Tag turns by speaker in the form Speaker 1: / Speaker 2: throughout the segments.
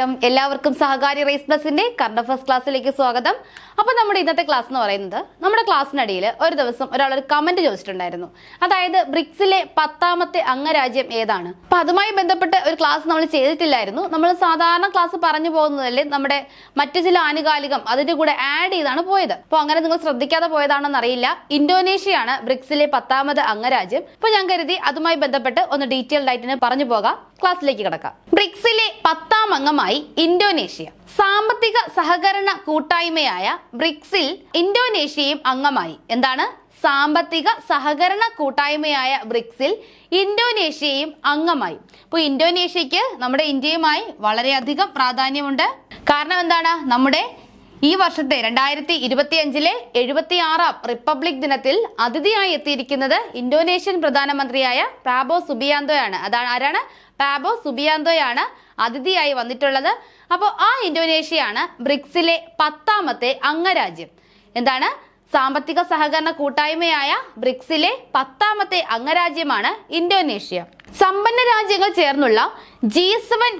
Speaker 1: നമസ്കാരം. എല്ലാവർക്കും സഹകാരി റേസ് പ്ലസിന്റെ കറണ്ട് ഫസ്റ്റ് ക്ലാസ്സിലേക്ക് സ്വാഗതം. അപ്പോൾ നമ്മുടെ ഇന്നത്തെ ക്ലാസ് എന്ന് പറയുന്നത് നമ്മുടെ ക്ലാസ്സിനിടയിൽ ഒരു ദിവസം ഒരാൾ ഒരു കമന്റ് ചോദിച്ചിട്ടുണ്ടായിരുന്നു. അതായത് ബ്രിക്സിലെ പത്താമത്തെ അംഗരാജ്യം ഏതാണ്? അപ്പൊ അതുമായി ബന്ധപ്പെട്ട് ഒരു ക്ലാസ് നമ്മൾ ചെയ്തിട്ടില്ലായിരുന്നു. നമ്മൾ സാധാരണ ക്ലാസ് പറഞ്ഞു പോകുന്നതല്ലേ നമ്മുടെ മറ്റു ചില ആനുകാലികം അതിന്റെ കൂടെ ആഡ് ചെയ്താണ് പോയത്. അപ്പോൾ അങ്ങനെ നിങ്ങൾ ശ്രദ്ധിക്കാതെ പോയതാണെന്ന് അറിയില്ല. ഇന്തോനേഷ്യയാണ് ബ്രിക്സിലെ പത്താമത് അംഗരാജ്യം. അപ്പോൾ ഞാൻ കരുതി അതുമായി ബന്ധപ്പെട്ട് ഒന്ന് ഡീറ്റെയിൽഡ് ആയിട്ട് പറഞ്ഞു പോകാം. ക്ലാസ്സിലേക്ക് കിടക്കാം. ബ്രിക്സിലെ പത്താം അംഗമായി ഇന്തോനേഷ്യ സാമ്പത്തിക സഹകരണ കൂട്ടായ്മയായ ബ്രിക്സിൽ ഇന്തോനേഷ്യയും അംഗമായി. എന്താണ്? സാമ്പത്തിക സഹകരണ കൂട്ടായ്മയായ ബ്രിക്സിൽ ഇന്തോനേഷ്യയും അംഗമായി. ഇപ്പോൾ ഇന്തോനേഷ്യക്ക് നമ്മുടെ ഇന്ത്യയുമായി വളരെയധികം പ്രാധാന്യമുണ്ട്. കാരണം എന്താണ്? നമ്മുടെ ഈ വർഷത്തെ രണ്ടായിരത്തി ഇരുപത്തി അഞ്ചിലെ എഴുപത്തി ആറാം റിപ്പബ്ലിക് ദിനത്തിൽ അതിഥിയായി എത്തിയിരിക്കുന്നത് ഇന്തോനേഷ്യൻ പ്രധാനമന്ത്രിയായ പ്രാബോ സുബിയാന്തോയാണ്. അതാണ് ആരാണ്? പാബോ സുബിയാന്തോയാണ് അതിഥിയായി വന്നിട്ടുള്ളത്. അപ്പോൾ ആ ഇന്തോനേഷ്യയാണ് ബ്രിക്സിലെ പത്താമത്തെ അംഗരാജ്യം. എന്താണ്? സാമ്പത്തിക സഹകരണ കൂട്ടായ്മയായ ബ്രിക്സിലെ പത്താമത്തെ അംഗരാജ്യമാണ് ഇന്തോനേഷ്യ. സമ്പന്ന രാജ്യങ്ങൾ ചേർന്നുള്ള ജി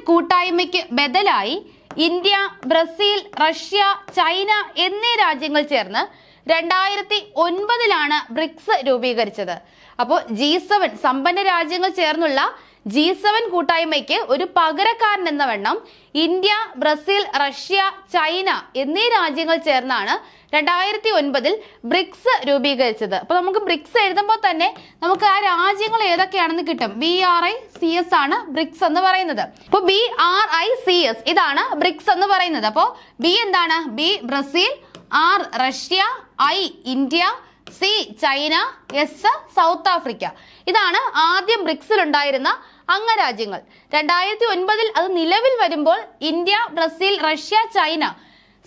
Speaker 1: കൂട്ടായ്മയ്ക്ക് ബദലായി ഇന്ത്യ ബ്രസീൽ റഷ്യ ചൈന എന്നീ രാജ്യങ്ങൾ ചേർന്ന് രണ്ടായിരത്തി ഒൻപതിലാണ് ബ്രിക്സ് രൂപീകരിച്ചത്. അപ്പോൾ ജി സെവൻ സമ്പന്ന രാജ്യങ്ങൾ ചേർന്നുള്ള ജി സെവൻ കൂട്ടായ്മയ്ക്ക് ഒരു പകരക്കാരൻ എന്ന വണ്ണം ഇന്ത്യ ബ്രസീൽ റഷ്യ ചൈന എന്നീ രാജ്യങ്ങൾ ചേർന്നാണ് രണ്ടായിരത്തി ഒൻപതിൽ ബ്രിക്സ് രൂപീകരിച്ചത്. അപ്പൊ നമുക്ക് ബ്രിക്സ് എഴുതുമ്പോൾ തന്നെ നമുക്ക് ആ രാജ്യങ്ങൾ ഏതൊക്കെയാണെന്ന് കിട്ടും. B R I C S ആണ് ബ്രിക്സ് എന്ന് പറയുന്നത്. അപ്പോൾ B R I C S ഇതാണ് ബ്രിക്സ് എന്ന് പറയുന്നത്. അപ്പോൾ ബി എന്താണ്? B Brazil R Russia I India C China S South Africa. ഇതാണ് ആദ്യം ബ്രിക്സിൽ ഉണ്ടായിരുന്ന അംഗരാജ്യങ്ങൾ. രണ്ടായിരത്തി ഒൻപതിൽ അത് നിലവിൽ വരുമ്പോൾ India Brazil Russia China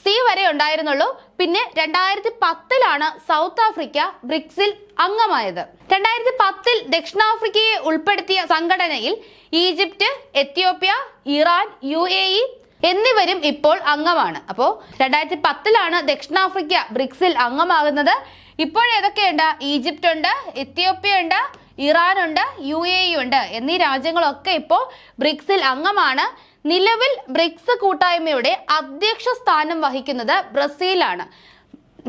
Speaker 1: C വരെ ഉണ്ടായിരുന്നുള്ളൂ. പിന്നെ രണ്ടായിരത്തി പത്തിലാണ് സൗത്ത് ആഫ്രിക്ക ബ്രിക്സിൽ അംഗമായത്. രണ്ടായിരത്തി പത്തിൽ ദക്ഷിണാഫ്രിക്കയെ ഉൾപ്പെടുത്തിയ സംഘടനയിൽ Egypt Ethiopia Iran U A E എന്നിവരും ഇപ്പോൾ അംഗമാണ്. അപ്പോൾ രണ്ടായിരത്തി പത്തിലാണ് ദക്ഷിണാഫ്രിക്ക ബ്രിക്സിൽ അംഗമാകുന്നത്. ഇപ്പോൾ ഏതൊക്കെയുണ്ട് ഈജിപ്റ്റ് ഉണ്ട് എത്യോപ്യ ഉണ്ട് ഇറാൻ ഉണ്ട് യു എ ഉണ്ട്. എന്നീ രാജ്യങ്ങളൊക്കെ ഇപ്പോൾ ബ്രിക്സിൽ അംഗമാണ്. നിലവിൽ ബ്രിക്സ് കൂട്ടായ്മയുടെ അധ്യക്ഷ സ്ഥാനം വഹിക്കുന്നത് ബ്രസീലാണ്.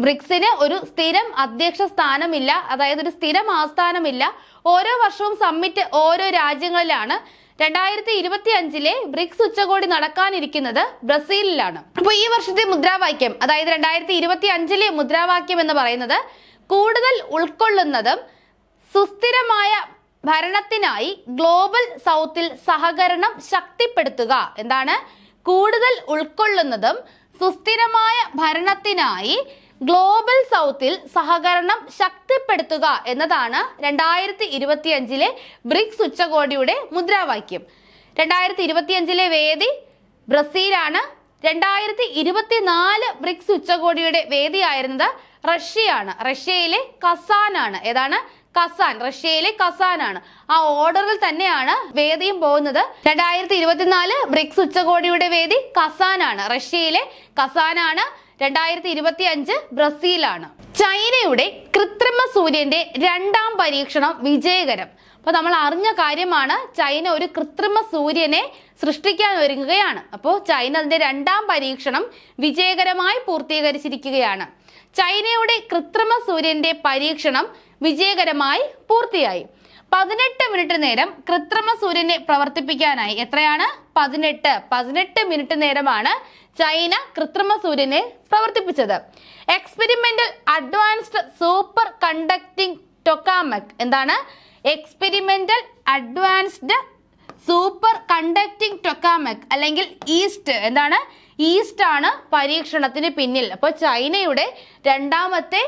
Speaker 1: ബ്രിക്സിന് ഒരു സ്ഥിരം അധ്യക്ഷ സ്ഥാനമില്ല അതായത് ഒരു സ്ഥിരം ആസ്ഥാനമില്ല. ഓരോ വർഷവും സമ്മിറ്റ് ഓരോ രാജ്യങ്ങളിലാണ് രണ്ടായിരത്തി ഇരുപത്തി അഞ്ചിലെ ബ്രിക്സ് ഉച്ചകോടി നടക്കാനിരിക്കുന്നത് ബ്രസീലിലാണ്. അപ്പോൾ ഈ വർഷത്തെ മുദ്രാവാക്യം അതായത് രണ്ടായിരത്തി ഇരുപത്തി അഞ്ചിലെ മുദ്രാവാക്യം എന്ന് പറയുന്നത് കൂടുതൽ ഉൾക്കൊള്ളുന്നതും സുസ്ഥിരമായ ഭരണത്തിനായി ഗ്ലോബൽ സൗത്തിൽ സഹകരണം ശക്തിപ്പെടുത്തുക. എന്താണ്? കൂടുതൽ ഉൾക്കൊള്ളുന്നതും സുസ്ഥിരമായ ഭരണത്തിനായി ഗ്ലോബൽ സൗത്തിൽ സഹകരണം ശക്തിപ്പെടുത്തുക എന്നതാണ് രണ്ടായിരത്തി ഇരുപത്തി അഞ്ചിലെ ബ്രിക്സ് ഉച്ചകോടിയുടെ മുദ്രാവാക്യം. രണ്ടായിരത്തി ഇരുപത്തി അഞ്ചിലെ വേദി ബ്രസീലാണ്. രണ്ടായിരത്തി ഇരുപത്തിനാല് ബ്രിക്സ് ഉച്ചകോടിയുടെ വേദിയായിരുന്നത് റഷ്യയാണ്. റഷ്യയിലെ കസാനാണ്. ഏതാണ്? കസാൻ. റഷ്യയിലെ കസാനാണ്. ആ ഓർഡറിൽ തന്നെയാണ് വേദിയും പോകുന്നത്. രണ്ടായിരത്തി ഇരുപത്തിനാല് ബ്രിക്സ് ഉച്ചകോടിയുടെ വേദി കസാനാണ്. റഷ്യയിലെ കസാനാണ്. രണ്ടായിരത്തി ഇരുപത്തി അഞ്ച് ബ്രസീലാണ്. ചൈനയുടെ കൃത്രിമ സൂര്യന്റെ രണ്ടാം പരീക്ഷണം വിജയകരം. അപ്പൊ നമ്മൾ അറിഞ്ഞ കാര്യമാണ് ചൈന ഒരു കൃത്രിമ സൂര്യനെ സൃഷ്ടിക്കാൻ ഒരുങ്ങുകയാണ്. അപ്പോൾ ചൈന അതിന്റെ രണ്ടാം പരീക്ഷണം വിജയകരമായി പൂർത്തീകരിച്ചിരിക്കുകയാണ്. ചൈനയുടെ കൃത്രിമ സൂര്യന്റെ പരീക്ഷണം വിജയകരമായി പൂർത്തിയായി. പതിനെട്ട് മിനിറ്റ് നേരം കൃത്രിമ സൂര്യനെ പ്രവർത്തിപ്പിക്കാനായി എത്രയാണ്? പതിനെട്ട്. പതിനെട്ട് മിനിറ്റ് നേരമാണ് ചൈന കൃത്രിമ സൂര്യനെ പ്രവർത്തിപ്പിച്ചത്. Experimental advanced super conducting tokamak എന്താണ്? Experimental advanced super conducting tokamak അല്ലെങ്കിൽ ഈസ്റ്റ് എന്താണ്? ഈസ്റ്റ് ആണ് പരീക്ഷണത്തിന് പിന്നിൽ. അപ്പോൾ ചൈനയുടെ രണ്ടാമത്തെ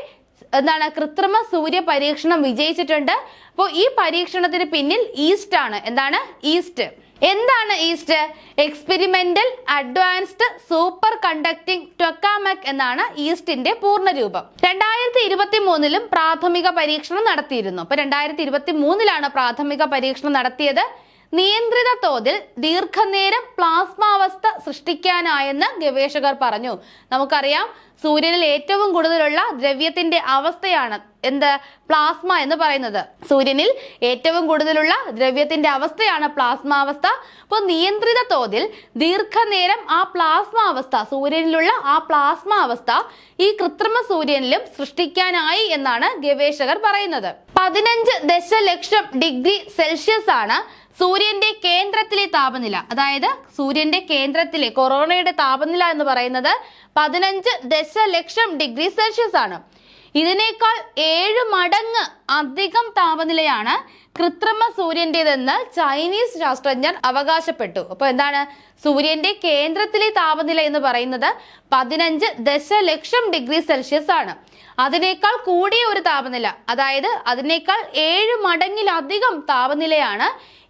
Speaker 1: എന്താണ് കൃത്രിമ സൂര്യ പരീക്ഷണം വിജയിച്ചിട്ടുണ്ട്. അപ്പോൾ ഈ പരീക്ഷണത്തിന് പിന്നിൽ ഈസ്റ്റ് ആണ്. എന്താണ്? ഈസ്റ്റ്. എന്താണ് EAST? Experimental advanced super conducting tokamak എന്നാണ് ഈസ്റ്റിന്റെ പൂർണരൂപം. രണ്ടായിരത്തി ഇരുപത്തി മൂന്നിലും പ്രാഥമിക പരീക്ഷണം നടത്തിയിരുന്നു. അപ്പൊ രണ്ടായിരത്തി ഇരുപത്തി മൂന്നിലാണ് പ്രാഥമിക പരീക്ഷണം നടത്തിയത്. നിയന്ത്രിത തോതിൽ ദീർഘനേരം പ്ലാസ്മ അവസ്ഥ സൃഷ്ടിക്കാനായെന്ന് ഗവേഷകർ പറഞ്ഞു. നമുക്കറിയാം സൂര്യനിൽ ഏറ്റവും കൂടുതലുള്ള ദ്രവ്യത്തിന്റെ അവസ്ഥയാണ് എന്ത്? പ്ലാസ്മ എന്ന് പറയുന്നത്. സൂര്യനിൽ ഏറ്റവും കൂടുതലുള്ള ദ്രവ്യത്തിന്റെ അവസ്ഥയാണ് പ്ലാസ്മ അവസ്ഥ അപ്പോൾ നിയന്ത്രിത തോതിൽ ദീർഘനേരം ആ പ്ലാസ്മ അവസ്ഥ സൂര്യനിലുള്ള ആ പ്ലാസ്മ അവസ്ഥ ഈ കൃത്രിമ സൂര്യനിലും സൃഷ്ടിക്കാനായി എന്നാണ് ഗവേഷകർ പറയുന്നത്. പതിനഞ്ച് ദശലക്ഷം ഡിഗ്രി സെൽഷ്യസ് ആണ് സൂര്യന്റെ കേന്ദ്രത്തിലെ താപനില അതായത് സൂര്യന്റെ കേന്ദ്രത്തിലെ കൊറോണയുടെ താപനില എന്ന് പറയുന്നത് പതിനഞ്ച് ദശലക്ഷം ഡിഗ്രി സെൽഷ്യസ് ആണ് ഇതിനേക്കാൾ ഏഴ് മടങ്ങ് അധികം താപനിലയാണ് കൃത്രിമ സൂര്യന്റെതെന്ന് ചൈനീസ് ശാസ്ത്രജ്ഞർ അവകാശപ്പെട്ടു. അപ്പോൾ എന്താണ്? സൂര്യന്റെ കേന്ദ്രത്തിലെ താപനില എന്ന് പറയുന്നത് പതിനഞ്ച് ദശലക്ഷം ഡിഗ്രി സെൽഷ്യസ് ആണ്. അതിനേക്കാൾ കൂടിയ ഒരു താപനില അതായത് അതിനേക്കാൾ ഏഴ് മടങ്ങിലധികം താപനിലയാണ്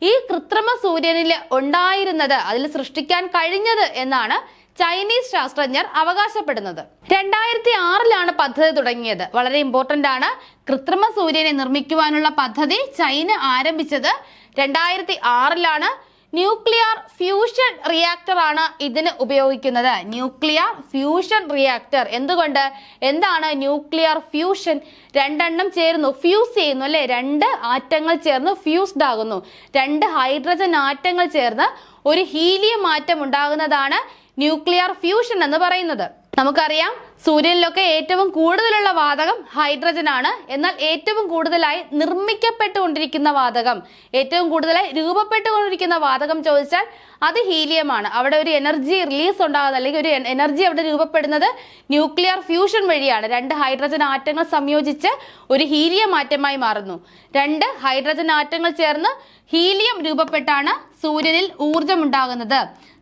Speaker 1: ഈ കൃത്രിമ സൂര്യനിൽ ഉണ്ടായിരുന്നത് അതിൽ സൃഷ്ടിക്കാൻ കഴിഞ്ഞത് എന്നാണ് ചൈനീസ് ശാസ്ത്രജ്ഞർ അവകാശപ്പെടുന്നത്. രണ്ടായിരത്തി ആറിലാണ് പദ്ധതി തുടങ്ങിയത്. വളരെ ഇമ്പോർട്ടന്റ് ആണ്. കൃത്രിമ സൂര്യനെ നിർമ്മിക്കുവാനുള്ള പദ്ധതി ചൈന ആരംഭിച്ചത് രണ്ടായിരത്തി ആറിലാണ് ന്യൂക്ലിയർ ഫ്യൂഷൻ റിയാക്ടർ ആണ് ഇതിന് ഉപയോഗിക്കുന്നത്. ന്യൂക്ലിയർ ഫ്യൂഷൻ റിയാക്ടർ എന്തുകൊണ്ട്? എന്താണ് ന്യൂക്ലിയർ ഫ്യൂഷൻ? രണ്ടെണ്ണം ചേർന്നു ഫ്യൂസ് ചെയ്യുന്നു അല്ലെ? രണ്ട് ആറ്റങ്ങൾ ചേർന്ന് ഫ്യൂസ്ഡ് ആകുന്നു. രണ്ട് ഹൈഡ്രജൻ ആറ്റങ്ങൾ ചേർന്ന് ഒരു ഹീലിയം ആറ്റം ഉണ്ടാകുന്നതാണ് ന്യൂക്ലിയർ ഫ്യൂഷൻ എന്ന് പറയുന്നത്. നമുക്കറിയാം സൂര്യനിലൊക്കെ ഏറ്റവും കൂടുതലുള്ള വാതകം ഹൈഡ്രജൻ ആണ് എന്നാൽ ഏറ്റവും കൂടുതലായി നിർമ്മിക്കപ്പെട്ടുകൊണ്ടിരിക്കുന്ന വാതകം ഏറ്റവും കൂടുതലായി രൂപപ്പെട്ടുകൊണ്ടിരിക്കുന്ന വാതകം ചോദിച്ചാൽ അത് ഹീലിയമാണ്. അവിടെ ഒരു എനർജി റിലീസ് ഉണ്ടാകുന്നത് അല്ലെങ്കിൽ ഒരു എനർജി അവിടെ രൂപപ്പെടുന്നത് ന്യൂക്ലിയർ ഫ്യൂഷൻ വഴിയാണ്. രണ്ട് ഹൈഡ്രജൻ ആറ്റങ്ങൾ സംയോജിച്ച് ഒരു ഹീലിയം ആറ്റമായി മാറുന്നു. രണ്ട് ഹൈഡ്രജൻ ആറ്റങ്ങൾ ചേർന്ന് ഹീലിയം രൂപപ്പെട്ടാണ് സൂര്യനിൽ ഊർജം ഉണ്ടാകുന്നത്.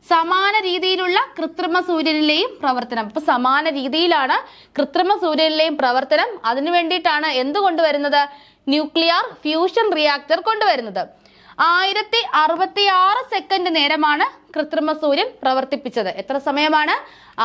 Speaker 1: സമാന രീതിയിലുള്ള കൃത്രിമ സൂര്യനിലെയും പ്രവർത്തനം. ഇപ്പൊ സമാന രീതിയിലാണ് കൃത്രിമ സൂര്യനിലെയും പ്രവർത്തനം. അതിനു വേണ്ടിയിട്ടാണ് എന്ത് കൊണ്ടുവരുന്നത്? ന്യൂക്ലിയർ ഫ്യൂഷൻ റിയാക്ടർ കൊണ്ടുവരുന്നത്. ആയിരത്തി അറുപത്തി ആറ് സെക്കൻഡ് നേരമാണ് കൃത്രിമ സൂര്യൻ പ്രവർത്തിപ്പിച്ചത്. എത്ര സമയമാണ്?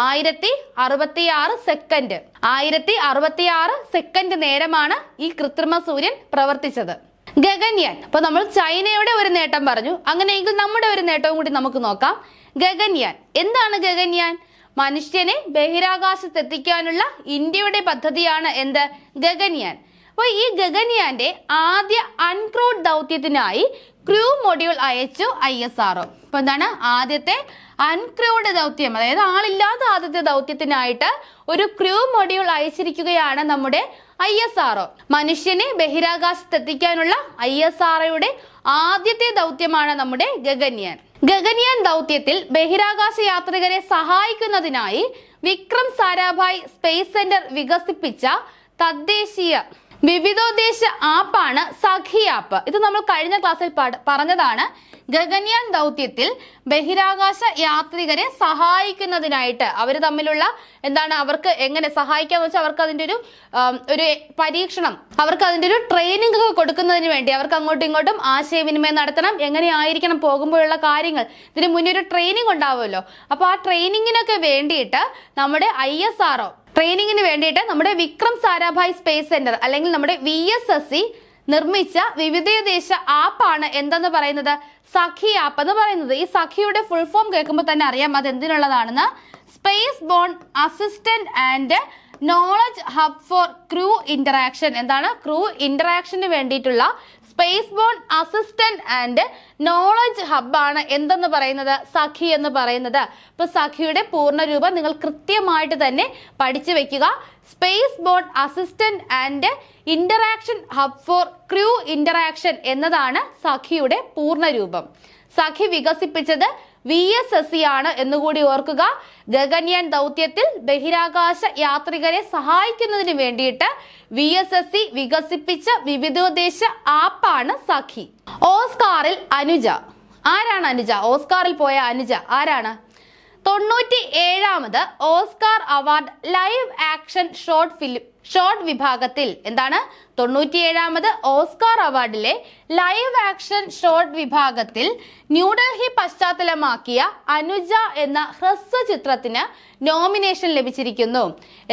Speaker 1: ആയിരത്തി അറുപത്തി ആറ് സെക്കൻഡ്. ആയിരത്തി അറുപത്തി ആറ് സെക്കൻഡ് നേരമാണ് ഈ കൃത്രിമ സൂര്യൻ പ്രവർത്തിച്ചത്. ഗഗൻയാൻ. അപ്പൊ നമ്മൾ ചൈനയുടെ ഒരു നേട്ടം പറഞ്ഞു. അങ്ങനെയെങ്കിൽ നമ്മുടെ ഒരു നേട്ടവും കൂടി നമുക്ക് നോക്കാം. ഗഗൻയാൻ. എന്താണ് ഗഗൻയാൻ? മനുഷ്യനെ ബഹിരാകാശത്തെത്തിക്കാനുള്ള ഇന്ത്യയുടെ പദ്ധതിയാണ് എന്ത്? ഗഗൻയാൻ. അപ്പോൾ ഈ ഗഗൻയാന്റെ ആദ്യ അൺക്രൂഡ് ദൗത്യത്തിനായി ക്രൂ മൊഡ്യൂൾ അയച്ചു ഐ എസ് ആർഒ അപ്പൊ എന്താണ്? ആദ്യത്തെ അൺക്രൂഡ് ദൗത്യം അതായത് ആളില്ലാത്ത ആദ്യത്തെ ദൗത്യത്തിനായിട്ട് ഒരു ക്രൂ മൊഡ്യൂൾ അയച്ചിരിക്കുകയാണ് നമ്മുടെ ഐ എസ് ആർഒ മനുഷ്യനെ ബഹിരാകാശത്തെത്തിക്കാനുള്ള ഐ എസ് ആർഒയുടെ ആദ്യത്തെ ദൗത്യമാണ് നമ്മുടെ ഗഗൻയാൻ. ഗഗൻയാൻ ദൗത്യത്തിൽ ബഹിരാകാശ യാത്രികരെ സഹായിക്കുന്നതിനായി വിക്രം സാരാഭായ് സ്പേസ് സെന്റർ വികസിപ്പിച്ച തദ്ദേശീയ വിവിധോദ്ദേശ ആപ്പാണ് സഖി ആപ്പ്. ഇത് നമ്മൾ കഴിഞ്ഞ ക്ലാസ്സിൽ പറഞ്ഞതാണ്. ഗഗൻയാൻ ദൗത്യത്തിൽ ബഹിരാകാശ യാത്രികരെ സഹായിക്കുന്നതിനായിട്ട് അവർ തമ്മിലുള്ള എന്താണ് അവർക്ക് എങ്ങനെ സഹായിക്കാന്ന് വെച്ചാൽ അവർക്ക് അതിന്റെ ഒരു ഒരു പരീക്ഷണം അവർക്ക് അതിന്റെ ഒരു ട്രെയിനിങ് ഒക്കെ കൊടുക്കുന്നതിന് വേണ്ടി അവർക്ക് അങ്ങോട്ടും ഇങ്ങോട്ടും ആശയവിനിമയം നടത്തണം. എങ്ങനെയായിരിക്കണം പോകുമ്പോഴുള്ള കാര്യങ്ങൾ. ഇതിന് മുന്നേ ഒരു ട്രെയിനിങ് ഉണ്ടാവുമല്ലോ. അപ്പോൾ ആ ട്രെയിനിങ്ങിനൊക്കെ വേണ്ടിയിട്ട് നമ്മുടെ ഐ എസ് ആർഒ ട്രെയിനിങ്ങിന് വേണ്ടിയിട്ട് നമ്മുടെ വിക്രം സാരാഭായ് സ്പേസ് സെന്റർ അല്ലെങ്കിൽ നമ്മുടെ വി എസ് എസ് സി നിർമ്മിച്ച വിവിധദേശ ആപ്പാണ് എന്തെന്ന് പറയുന്നത്? സഖി ആപ്പ് എന്ന് പറയുന്നത്. ഈ സഖിയുടെ ഫുൾ ഫോം കേൾക്കുമ്പോൾ തന്നെ അറിയാം അത് എന്തിനുള്ളതാണെന്ന്. Space borne assistant and knowledge hub for crew interaction എന്താണ്? ക്രൂ ഇന്ററാക്ഷന് വേണ്ടിയിട്ടുള്ള space borne assistant and knowledge ഹബ്ബാണ് എന്തെന്ന് പറയുന്നത്? സഖി എന്ന് പറയുന്നത്. ഇപ്പൊ സഖിയുടെ പൂർണരൂപം നിങ്ങൾ കൃത്യമായിട്ട് തന്നെ പഠിച്ചു വെക്കുക. Space borne assistant and interaction hub for crew interaction എന്നതാണ് സഖിയുടെ പൂർണരൂപം. സഖി വികസിപ്പിച്ചത് വി എസ് എസ് സി ആണ് എന്നുകൂടി ഓർക്കുക. ഗഗൻയാൻ ദൗത്യത്തിൽ ബഹിരാകാശ യാത്രികരെ സഹായിക്കുന്നതിന് വേണ്ടിയിട്ട് വി എസ് എസ് സി വികസിപ്പിച്ച വിവിധോദ്ദേശ ആപ്പാണ് സഖി. ഓസ്കാറിൽ അനുജ. ആരാണ് അനുജ? ഓസ്കാറിൽ പോയ അനുജ. ആരാണ്? തൊണ്ണൂറ്റി ഏഴാമത് Oscar award live action short film short വിഭാഗത്തിൽ എന്താണ്? തൊണ്ണൂറ്റിയേഴാമത് ഓസ്കാർ അവാർഡിലെ ലൈവ് ആക്ഷൻ ഷോർട്ട് വിഭാഗത്തിൽ ന്യൂഡൽഹി പശ്ചാത്തലമാക്കിയ അനുജ എന്ന ഹ്രസ്വ ചിത്രത്തിന് നോമിനേഷൻ ലഭിച്ചിരിക്കുന്നു.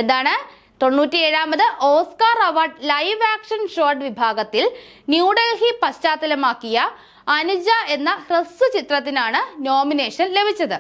Speaker 1: എന്താണ്? തൊണ്ണൂറ്റിയേഴാമത് Oscar award live action short വിഭാഗത്തിൽ ന്യൂഡൽഹി പശ്ചാത്തലമാക്കിയ അനുജ എന്ന ഹ്രസ്വ ചിത്രത്തിനാണ് നോമിനേഷൻ ലഭിച്ചത്.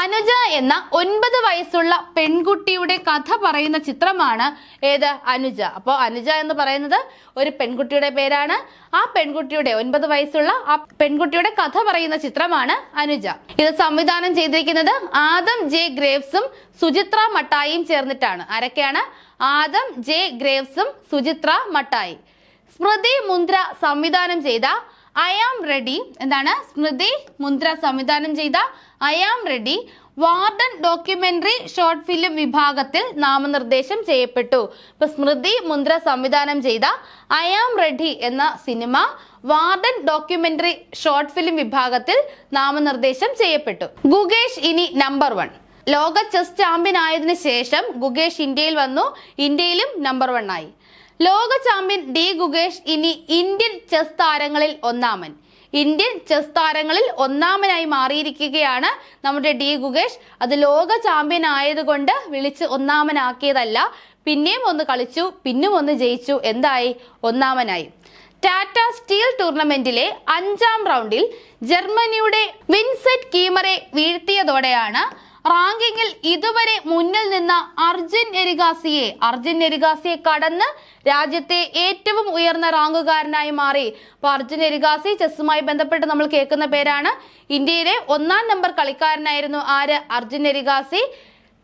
Speaker 1: അനുജ എന്ന ഒൻപത് വയസ്സുള്ള പെൺകുട്ടിയുടെ കഥ പറയുന്ന ചിത്രമാണ് ഏത്? അനുജ. അപ്പോൾ അനുജ എന്ന് പറയുന്നത് ഒരു പെൺകുട്ടിയുടെ പേരാണ്. ആ പെൺകുട്ടിയുടെ ഒൻപത് വയസ്സുള്ള ആ പെൺകുട്ടിയുടെ കഥ പറയുന്ന ചിത്രമാണ് അനുജ. ഇത് സംവിധാനം ചെയ്തിരിക്കുന്നത് ആദം ജെ ഗ്രേവ്സും സുചിത്ര മട്ടായിയും ചേർന്നിട്ടാണ്. ആരൊക്കെയാണ്? ആദം ജെ ഗ്രേവ്സും സുചിത്ര മട്ടായി. സ്മൃതി മുന്ദ്ര സംവിധാനം ചെയ്ത ഐ ആം റെഡി എന്താണ്? സ്മൃതി മുന്ദ്ര സംവിധാനം ചെയ്ത I am ready warden documentary short film വിഭാഗത്തിൽ നാമനിർദ്ദേശം ചെയ്യപ്പെട്ടു. ഇപ്പൊ സ്മൃതി മുന്ദ്ര സംവിധാനം ചെയ്ത ഐ ആം റെഡി എന്ന സിനിമ വാർഡൻ ഡോക്യുമെന്ററി ഷോർട്ട് ഫിലിം വിഭാഗത്തിൽ നാമനിർദ്ദേശം ചെയ്യപ്പെട്ടു. ഗുഗേഷ് ഇനി നമ്പർ വൺ ലോക ചെസ് ചാമ്പ്യൻ ആയതിനു ശേഷം ഗുഗേഷ് ഇന്ത്യയിൽ വന്നു. ഇന്ത്യയിലും നമ്പർ വൺ ആയി. ലോക ചാമ്പ്യൻ ഡി ഗുഗേഷ് ഇനി ഇന്ത്യൻ ചെസ് താരങ്ങളിൽ ഒന്നാമൻ. ഇന്ത്യൻ ചെസ് താരങ്ങളിൽ ഒന്നാമനായി മാറിയിരിക്കുകയാണ് നമ്മുടെ ഡി ഗുഗേഷ് അത് ലോക ചാമ്പ്യൻ ആയതുകൊണ്ട് വിളിച്ച് ഒന്നാമനാക്കിയതല്ല. പിന്നെയും ഒന്ന് കളിച്ചു പിന്നും ഒന്ന് ജയിച്ചു. എന്തായി? ഒന്നാമനായി. ടാറ്റ സ്റ്റീൽ ടൂർണമെന്റിലെ അഞ്ചാം റൗണ്ടിൽ ജർമ്മനിയുടെ വിൻസെറ്റ് കീമറെ വീഴ്ത്തിയതോടെയാണ് റാങ്കിങ്ങിൽ ഇതുവരെ മുന്നിൽ നിന്ന അർജുൻ എരിഗാസിയെ അർജുൻ എരിഗാസിയെ കടന്ന് രാജ്യത്തെ ഏറ്റവും ഉയർന്ന റാങ്കുകാരനായി മാറി. അപ്പൊ അർജുൻ എരിഗാസി ചെസ്സുമായി ബന്ധപ്പെട്ട് നമ്മൾ കേൾക്കുന്ന പേരാണ്. ഇന്ത്യയിലെ ഒന്നാം നമ്പർ കളിക്കാരനായിരുന്നു ആര്? അർജുൻ എരിഗാസി.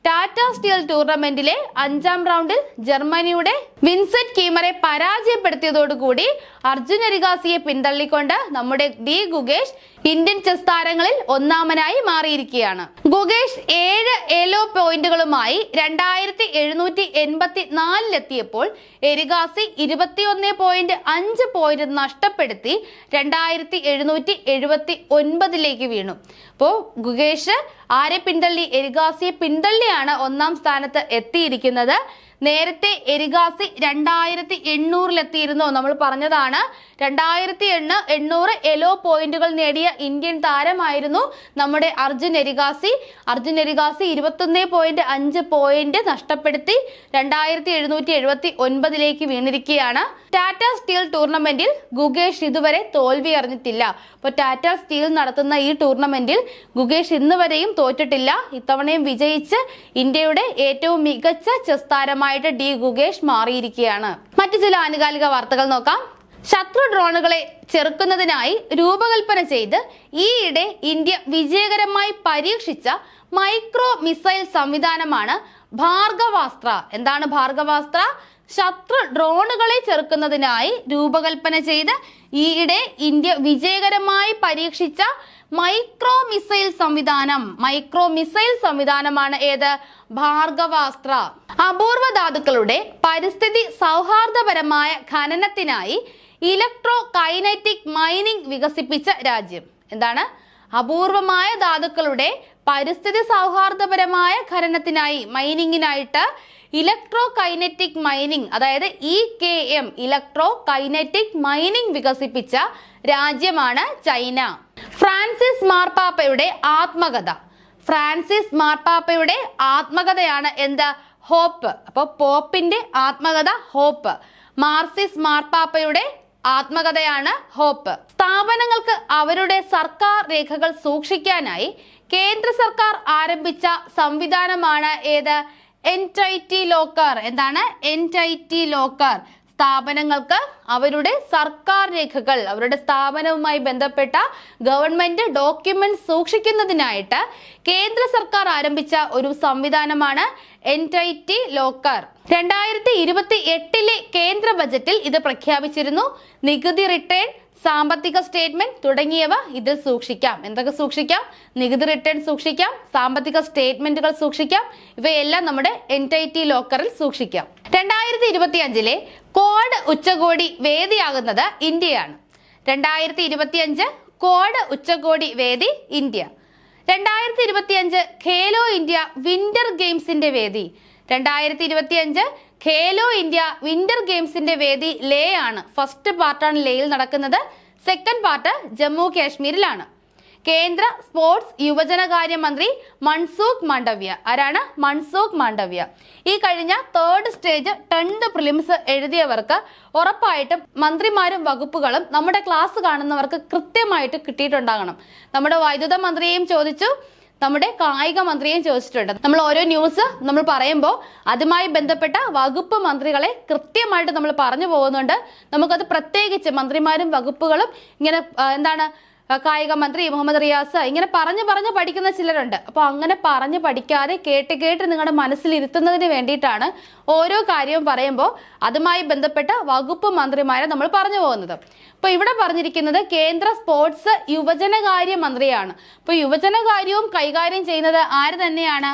Speaker 1: ടാറ്റ സ്റ്റീൽ ടൂർണമെന്റിലെ അഞ്ചാം റൗണ്ടിൽ ജർമ്മനിയുടെ വിൻസെന്റ് കീമറെ പരാജയപ്പെടുത്തിയതോടുകൂടി അർജുൻ അരികാസിയെ പിന്തള്ളിക്കൊണ്ട് നമ്മുടെ ഡി ഗുഗേഷ് ഇന്ത്യൻ ചെസ് താരങ്ങളിൽ ഒന്നാമനായി മാറിയിരിക്കുകയാണ്. ഗുഗേഷ് ഏഴ് എലോ പോയിന്റുകളുമായി രണ്ടായിരത്തി എഴുന്നൂറ്റി എൺപത്തി നാലിലെത്തിയപ്പോൾ എരിഗാസി ഇരുപത്തിയൊന്ന് പോയിന്റ് അഞ്ച് പോയിന്റ് നഷ്ടപ്പെടുത്തി രണ്ടായിരത്തി എഴുന്നൂറ്റി എഴുപത്തി ഒൻപതിലേക്ക് വീണു. അപ്പോൾ ഗുഗേഷ് ആരെ പിന്തള്ളി? എരിഗാസിയെ പിന്തള്ളിയാണ് ഒന്നാം സ്ഥാനത്ത് എത്തിയിരിക്കുന്നത്. നേരത്തെ എരിഗാസി രണ്ടായിരത്തി എണ്ണൂറിലെത്തിയിരുന്നു നമ്മൾ പറഞ്ഞതാണ് രണ്ടായിരത്തി എണ്ണ എണ്ണൂറ് എലോ പോയിന്റുകൾ നേടിയ ഇന്ത്യൻ താരമായിരുന്നു നമ്മുടെ അർജുൻ എരിഗാസി. അർജുൻ എരിഗാസി ഇരുപത്തൊന്ന് പോയിന്റ് അഞ്ച് പോയിന്റ് നഷ്ടപ്പെടുത്തി രണ്ടായിരത്തി എഴുന്നൂറ്റി എഴുപത്തി ഒൻപതിലേക്ക് വീണിരിക്കുകയാണ്. ടാറ്റ സ്റ്റീൽ ടൂർണമെന്റിൽ ഗുഗേഷ് ഇതുവരെ തോൽവി അറിഞ്ഞിട്ടില്ല. അപ്പോൾ ടാറ്റ സ്റ്റീൽ നടത്തുന്ന ഈ ടൂർണമെന്റിൽ ഗുഗേഷ് ഇന്ന് വരെയും തോറ്റിട്ടില്ല. ഇത്തവണയും വിജയിച്ച് ഇന്ത്യയുടെ ഏറ്റവും മികച്ച ചെസ് താരമായിട്ട് ഡി ഗുഗേഷ് മാറിയിരിക്കുകയാണ്. മറ്റു ചില ആനുകാലിക വാർത്തകൾ നോക്കാം. ശത്രു ഡ്രോണുകളെ ചെറുക്കുന്നതിനായി രൂപകൽപ്പന ചെയ്ത് ഈയിടെ ഇന്ത്യ വിജയകരമായി പരീക്ഷിച്ച മൈക്രോ മിസൈൽ സംവിധാനമാണ് ഭാർഗവാസ്ത്ര. എന്താണ് ഭാർഗവാസ്ത്ര? ശത്രു ഡ്രോണുകളെ ചെറുക്കുന്നതിനായി രൂപകൽപ്പന ചെയ്ത് ഈയിടെ ഇന്ത്യ വിജയകരമായി പരീക്ഷിച്ച മൈക്രോ മിസൈൽ സംവിധാനം. മൈക്രോ മിസൈൽ സംവിധാനമാണ് ഏത്? ഭാർഗവാസ്ത്ര. അപൂർവ ധാതുക്കളുടെ പരിസ്ഥിതി സൗഹാർദ്ദപരമായ ഖനനത്തിനായി ഇലക്ട്രോ കൈനറ്റിക് മൈനിങ് വികസിപ്പിച്ച രാജ്യം. എന്താണ്? അപൂർവമായ ധാതുക്കളുടെ പരിസ്ഥിതി സൗഹാർദ്ദപരമായ ഖനനത്തിനായി മൈനിങ്ങിനായിട്ട് ഇലക്ട്രോ കൈനറ്റിക് മൈനിങ് അതായത് E K M electro kinetic mining വികസിപ്പിച്ച രാജ്യമാണ് ചൈന. ഫ്രാൻസിസ് മാർപ്പാപ്പയുടെ ആത്മകഥ. ഫ്രാൻസിസ് മാർപ്പാപ്പയുടെ ആത്മകഥയാണ് എന്ത്? ഹോപ്പ്. അപ്പോൾ പോപ്പിന്റെ ആത്മകഥ ഹോപ്പ്. മാർസിസ് മാർപ്പാപ്പയുടെ ആത്മകഥയാണ് ഹോപ്പ്. സ്ഥാപനങ്ങൾക്ക് അവരുടെ സർക്കാർ രേഖകൾ സൂക്ഷിക്കാനായി കേന്ദ്ര സർക്കാർ ആരംഭിച്ച സംവിധാനമാണ് ഏത്? എൻടൈറ്റി ലോക്കർ എന്താണ്? എൻടൈറ്റി ലോക്കർ സ്ഥാപനങ്ങൾക്ക് അവരുടെ സർക്കാർ രേഖകൾ അവരുടെ സ്ഥാപനവുമായി ബന്ധപ്പെട്ട ഗവൺമെന്റ് ഡോക്യുമെന്റ് സൂക്ഷിക്കുന്നതിനായിട്ട് കേന്ദ്ര സർക്കാർ ആരംഭിച്ച ഒരു സംവിധാനമാണ് എൻടൈറ്റി ലോക്കർ രണ്ടായിരത്തി ഇരുപത്തി എട്ടിലെ കേന്ദ്ര ബജറ്റിൽ ഇത് പ്രഖ്യാപിച്ചിരുന്നു. നികുതി റിട്ടേൺ സാമ്പത്തിക സ്റ്റേറ്റ്മെന്റ് തുടങ്ങിയവ ഇതിൽ സൂക്ഷിക്കാം. എന്തൊക്കെ സൂക്ഷിക്കാം? നികുതി റിട്ടേൺ സൂക്ഷിക്കാം സാമ്പത്തിക സ്റ്റേറ്റ്മെന്റുകൾ സൂക്ഷിക്കാം ഇവയെല്ലാം നമ്മുടെ എൻ ലോക്കറിൽ സൂക്ഷിക്കാം. രണ്ടായിരത്തി ഇരുപത്തി അഞ്ചിലെ കോഡ് ഉച്ചകോടി വേദിയാകുന്നത് ഇന്ത്യയാണ്. രണ്ടായിരത്തി ഇരുപത്തി അഞ്ച് കോഡ് ഉച്ചകോടി വേദി ഇന്ത്യ. രണ്ടായിരത്തി ഇരുപത്തി അഞ്ച് ഖേലോ ഇന്ത്യ വിന്റർ ഗെയിംസിന്റെ വേദി. രണ്ടായിരത്തി ഇരുപത്തി അഞ്ച് ഖേലോ ഇന്ത്യ വിന്റർ ഗെയിംസിന്റെ വേദി ലേ ആണ്. ഫസ്റ്റ് പാർട്ടാണ് ലേയിൽ നടക്കുന്നത്. സെക്കൻഡ് പാർട്ട് ജമ്മു കാശ്മീരിലാണ്. കേന്ദ്ര സ്പോർട്സ് യുവജനകാര്യ മന്ത്രി മൺസൂഖ് മാണ്ഡവ്യ. ആരാണ്? മൺസൂഖ് മാണ്ഡവ്യ. ഈ കഴിഞ്ഞ തേർഡ് സ്റ്റേജ് ടെൻത് പ്രിലിംസ് എഴുതിയവർക്ക് ഉറപ്പായിട്ടും മന്ത്രിമാരും വകുപ്പുകളും നമ്മുടെ ക്ലാസ് കാണുന്നവർക്ക് കൃത്യമായിട്ട് കിട്ടിയിട്ടുണ്ടാകണം. നമ്മുടെ വൈദ്യുത മന്ത്രിയെയും ചോദിച്ചു നമ്മുടെ കായിക മന്ത്രിയെയും ചോദിച്ചിട്ടുണ്ട്. നമ്മൾ ഓരോ ന്യൂസ് നമ്മൾ പറയുമ്പോൾ അതുമായി ബന്ധപ്പെട്ട വകുപ്പ് മന്ത്രികളെ കൃത്യമായിട്ട് നമ്മൾ പറഞ്ഞു പോകുന്നുണ്ട്. നമുക്കത് പ്രത്യേകിച്ച് മന്ത്രിമാരും വകുപ്പുകളും ഇങ്ങനെ എന്താണ് കായിക മന്ത്രി മുഹമ്മദ് റിയാസ് ഇങ്ങനെ പറഞ്ഞു പറഞ്ഞു പഠിക്കുന്ന ചിലരുണ്ട്. അപ്പോൾ അങ്ങനെ പറഞ്ഞു പഠിക്കാതെ കേട്ട് കേട്ട് നിങ്ങളുടെ മനസ്സിൽ ഇരുത്തുന്നതിന് വേണ്ടിയിട്ടാണ് ഓരോ കാര്യവും പറയുമ്പോൾ അതുമായി ബന്ധപ്പെട്ട വകുപ്പ് മന്ത്രിമാരെ നമ്മൾ പറഞ്ഞു പോകുന്നത്. അപ്പോൾ ഇവിടെ പറഞ്ഞിരിക്കുന്നത് കേന്ദ്ര സ്പോർട്സ് യുവജനകാര്യ മന്ത്രിയാണ്. അപ്പോൾ യുവജനകാര്യവും കൈകാര്യം ചെയ്യുന്നത് ആര് തന്നെയാണ്?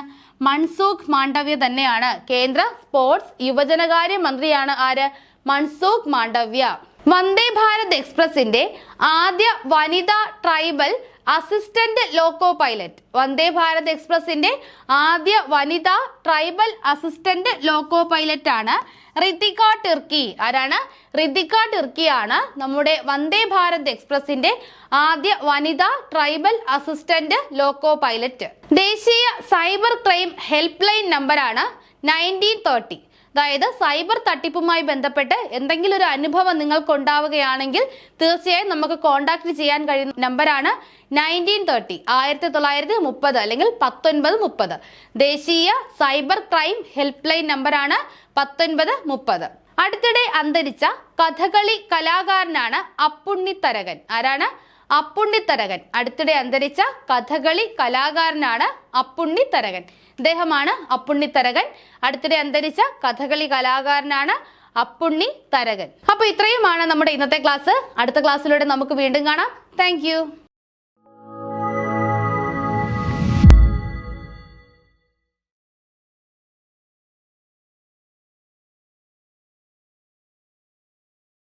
Speaker 1: മൺസൂഖ് മാണ്ഡവ്യ തന്നെയാണ്. കേന്ദ്ര സ്പോർട്സ് യുവജനകാര്യ മന്ത്രിയാണ് ആര്? മൺസൂഖ് മാണ്ഡവ്യ. വന്ദേ ഭാരത് എക്സ്പ്രസിന്റെ ആദ്യ വനിതാ tribal assistant loco pilot. Vande Bharat എക്സ്പ്രസിന്റെ ആദ്യ വനിതാ ട്രൈബൽ അസിസ്റ്റന്റ് ലോക്കോ പൈലറ്റ് ആണ് ഋതിക ടിർക്കി. ആരാണ്? ഋതിക ടിർക്കിയാണ് നമ്മുടെ വന്ദേ ഭാരത് എക്സ്പ്രസിന്റെ ആദ്യ വനിതാ ട്രൈബൽ അസിസ്റ്റന്റ് ലോക്കോ പൈലറ്റ്. ദേശീയ സൈബർ ക്രൈം ഹെൽപ്പ് ലൈൻ ആണ് നയന്റീൻ തേർട്ടി. അതായത് സൈബർ തട്ടിപ്പുമായി ബന്ധപ്പെട്ട് എന്തെങ്കിലും ഒരു അനുഭവം നിങ്ങൾക്ക് ഉണ്ടാവുകയാണെങ്കിൽ തീർച്ചയായും നമുക്ക് കോൺടാക്ട് ചെയ്യാൻ കഴിയുന്ന നമ്പറാണ് നയന്റീൻ തേർട്ടി ആയിരത്തി തൊള്ളായിരത്തി മുപ്പത് അല്ലെങ്കിൽ പത്തൊൻപത് മുപ്പത്. ദേശീയ സൈബർ ക്രൈം ഹെൽപ്പ് ലൈൻ നമ്പറാണ് പത്തൊൻപത് മുപ്പത്. അടുത്തിടെ അന്തരിച്ച കഥകളി കലാകാരനാണ് അപ്പുണ്ണിത്തരകൻ. ആരാണ്? അപ്പുണ്ണിത്തരകൻ. അടുത്തിടെ അന്തരിച്ച കഥകളി കലാകാരനാണ് അപ്പുണ്ണിത്തരകൻ. ഇദ്ദേഹമാണ് അപ്പുണ്ണിത്തരകൻ. അടുത്തിടെ അന്തരിച്ച കഥകളി കലാകാരനാണ് അപ്പുണ്ണി തരകൻ അപ്പൊ ഇത്രയുമാണ് നമ്മുടെ ഇന്നത്തെ ക്ലാസ്. അടുത്ത ക്ലാസ്സിലൂടെ നമുക്ക് വീണ്ടും കാണാം. താങ്ക്